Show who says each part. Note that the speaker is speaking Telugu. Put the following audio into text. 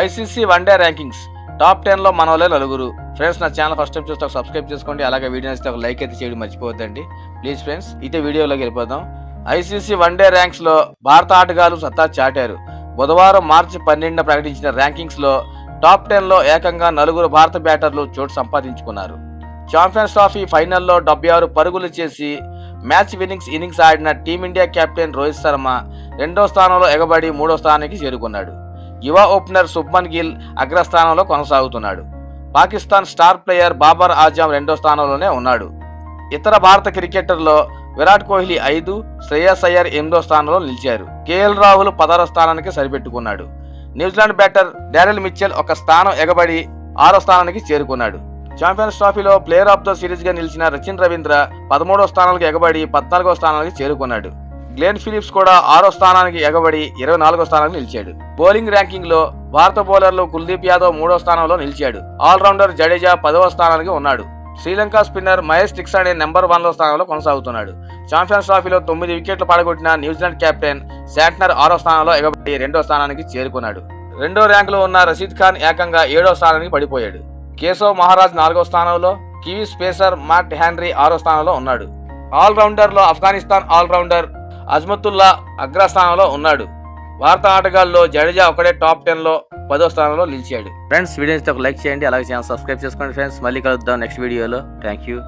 Speaker 1: ఐసీసీ వన్డే ర్యాంకింగ్స్ టాప్ టెన్లో మనవలే నలుగురు. ఫ్రెండ్స్ నా ఛానల్ ఫస్ట్ టైం చూస్తే ఒక సబ్స్క్రైబ్ చేసుకోండి. అలాగే వీడియో నచ్చితే ఒక లైక్ అయితే చేయడం మర్చిపోవద్దండి. ప్లీజ్ ఫ్రెండ్స్ ఇదే వీడియోలోకి వెళ్ళిపోదాం. ఐసీసీ వన్డే ర్యాంక్స్లో భారత ఆటగాళ్ళు సత్తా చాటారు. బుధవారం మార్చి పన్నెండున ప్రకటించిన ర్యాంకింగ్స్లో టాప్ టెన్లో ఏకంగా నలుగురు భారత బ్యాటర్లు చోటు సంపాదించుకున్నారు. ఛాంపియన్స్ ట్రాఫీ ఫైనల్లో డెబ్బై ఆరు పరుగులు చేసి మ్యాచ్ విన్నింగ్స్ ఇన్నింగ్స్ ఆడిన team India captain Rohit Sharma రెండో స్థానంలో ఎగబడి మూడో స్థానానికి చేరుకున్నాడు. యువ ఓపెనర్ శుభ్మన్ గిల్ అగ్రస్థానంలో కొనసాగుతున్నాడు. పాకిస్తాన్ స్టార్ ప్లేయర్ బాబర్ ఆజామ్ రెండో స్థానంలోనే ఉన్నాడు. ఇతర భారత క్రికెటర్లో విరాట్ కోహ్లీ ఐదు శ్రేయస్ అయ్యర్ ఎనిమిదో స్థానంలో నిలిచారు. కేఎల్ రాహుల్ పదహారో స్థానానికి సరిపెట్టుకున్నాడు. New Zealand batter Daryl Mitchell ఒక స్థానం ఎగబడి ఆరో స్థానానికి చేరుకున్నాడు. ఛాంపియన్స్ ట్రోఫీలో ప్లేయర్ ఆఫ్ ద సిరీస్గా నిలిచిన రచిన్ రవీంద్ర పదమూడో స్థానానికి ఎగబడి పద్నాలుగో స్థానానికి చేరుకున్నాడు. గ్లెన్ ఫిలిప్స్ కూడా ఆరో స్థానానికి ఎగబడి ఇరవై నాలుగో స్థానానికి నిలిచాడు. బౌలింగ్ ర్యాంకింగ్లో భారత బౌలర్లు కుల్దీప్ యాదవ్ మూడో స్థానంలో నిలిచాడు. ఆల్రౌండర్ జడేజా పదవ స్థానానికి ఉన్నాడు. శ్రీలంక స్పిన్నర్ మహేష్ టిక్సాడే నెంబర్ వన్లో స్థానంలో కొనసాగుతున్నాడు. ఛాంపియన్స్ ట్రాఫీలో తొమ్మిది వికెట్లు పడగొట్టిన న్యూజిలాండ్ కెప్టెన్ శాంట్నర్ ఆరో స్థానంలో ఎగబడి రెండో స్థానానికి చేరుకున్నాడు. రెండో ర్యాంకులో ఉన్న రషీద్ ఖాన్ ఏకంగా ఏడో స్థానానికి పడిపోయాడు. కేశవ్ మహారాజ్ నాలుగో స్థానంలో కివీ స్పేసర్ మాట్ హ్యాన్రీ ఆరో స్థానంలో ఉన్నాడు. ఆల్రౌండర్లో ఆఫ్ఘనిస్తాన్ ఆల్రౌండర్ అజ్మతుల్లా అగ్రస్థానంలో ఉన్నాడు. భారత ఆటగాళ్ళలో జడేజా ఒకడే టాప్ టెన్లో పదో స్థానంలో నిలిచాడు. ఫ్రెండ్స్ వీడియోస్ ఒక లైక్ చేయండి అలాగే ఛానల్ సబ్స్క్రైబ్ చేసుకోండి ఫ్రెండ్స్. మళ్ళీ కలుద్దాం నెక్స్ట్ వీడియోలో. Thank you.